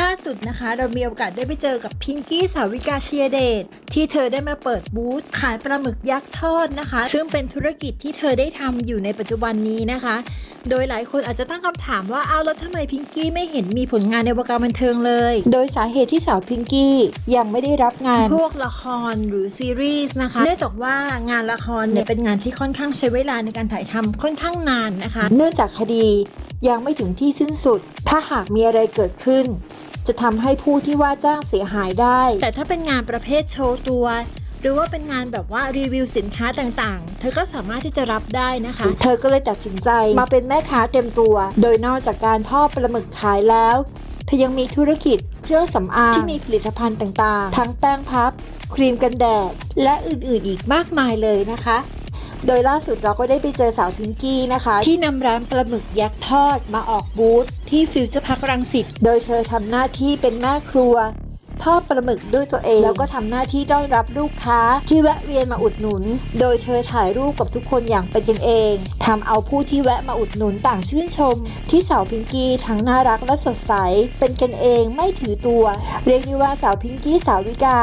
ล่าสุดนะคะ เรามีโอกาสได้ไปเจอกับพิงกี้สาวิกาเชียเดตที่เธอได้มาเปิดบูธขายปลาหมึกยักษ์ทอดนะคะ ซึ่งเป็นธุรกิจที่เธอได้ทำอยู่ในปัจจุบันนี้นะคะ โดยหลายคนอาจจะตั้งคำถามว่าเอาแล้วทำไมพิงกี้ไม่เห็นมีผลงานในวงการบันเทิงเลย โดยสาเหตุที่สาวพิงกี้ยังไม่ได้รับงานพวกละครหรือซีรีส์นะคะเนื่องจากว่างานละครเนี่ยเป็นงานที่ค่อนข้างใช้เวลาในการถ่ายทำค่อนข้างนานนะคะ เนื่องจากคดียังไม่ถึงที่สิ้นสุด ถ้าหากมีอะไรเกิดขึ้น จะทำให้ผู้ที่ว่าจ้างเสียหายได้ แต่ถ้าเป็นงานประเภทโชว์ตัว หรือว่าเป็นงานแบบว่ารีวิวสินค้าต่างๆ เธอก็สามารถที่จะรับได้นะคะ เธอก็เลยตัดสินใจมาเป็นแม่ค้าเต็มตัว โดยนอกจากการทอดปลาหมึกขายแล้ว เธอยังมีธุรกิจเครื่องสำอางที่มีผลิตภัณฑ์ต่างๆ ทั้งแป้งพับ ครีมกันแดด และอื่นๆอีกมากมายเลยนะคะโดยล่าสุดเราก็ได้ไปเจอสาวพิงกี้นะคะ ที่นำร้านปลาหมึกยักษ์ทอดมาออกบูธ ที่ฟิวเจอร์พักรังสิต โดยเธอทำหน้าที่เป็นแม่ครัวทอดปลาหมึกด้วยตัวเอง แล้วก็ทำหน้าที่ต้อนรับลูกค้าที่แวะเวียนมาอุดหนุน โดยเธอถ่ายรูปกับทุกคนอย่างเป็นกันเองทำเอาผู้ที่แวะมาอุดหนุนต่างชื่นชม ที่สาวพิงกี้ทั้งน่ารักและสดใส เป็นกันเองไม่ถือตัว เรียกได้ว่าสาวพิงกี้สาววิกา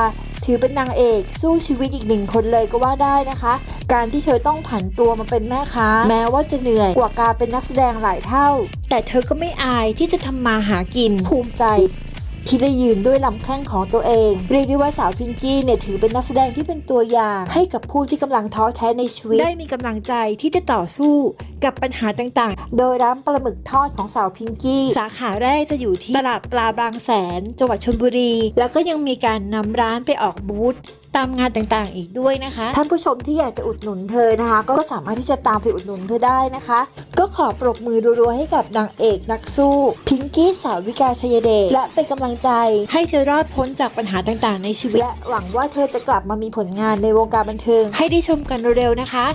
ถือเป็นนางเอกสู้ชีวิตอีกหนึ่งคนเลยก็ว่าได้นะคะ การที่เธอต้องผันตัวมาเป็นแม่ค้า แม้ว่าจะเหนื่อยกว่าการเป็นนักแสดงหลายเท่า แต่เธอก็ไม่อายที่จะทำมาหากินภูมิใจ ที่ได้ยืนด้วยลำแข้งของตัวเอง เรียกได้ว่าสาวพิงกี้เนี่ยถือเป็นนักแสดงที่เป็นตัวอย่าง ให้กับผู้ที่กำลังท้อแท้ในชีวิต ได้มีกำลังใจที่จะต่อสู้กับปัญหาต่างๆ โดยร้านปลาหมึกทอดของสาวพิงกี้ สาขาแรกจะอยู่ที่ตลาดปลาบางแสน จังหวัดชลบุรี แล้วก็ยังมีการนำร้านไปออกบูธ ตามงานต่างๆอีกด้วยนะคะ ท่านผู้ชมที่อยากจะอุดหนุนเธอนะคะ ก็สามารถที่จะตามไปอุดหนุนเธอได้นะคะ ก็ขอปรบมือรัวๆให้กับนางเอกนักสู้พิงกี้สาวิกาชัยเดชและเป็นกำลังใจให้เธอรอดพ้นจากปัญหาต่างๆ ในชีวิตและหวังว่าเธอจะกลับมามีผลงานในวงการบันเทิงให้ได้ชมกันเร็วๆนะคะ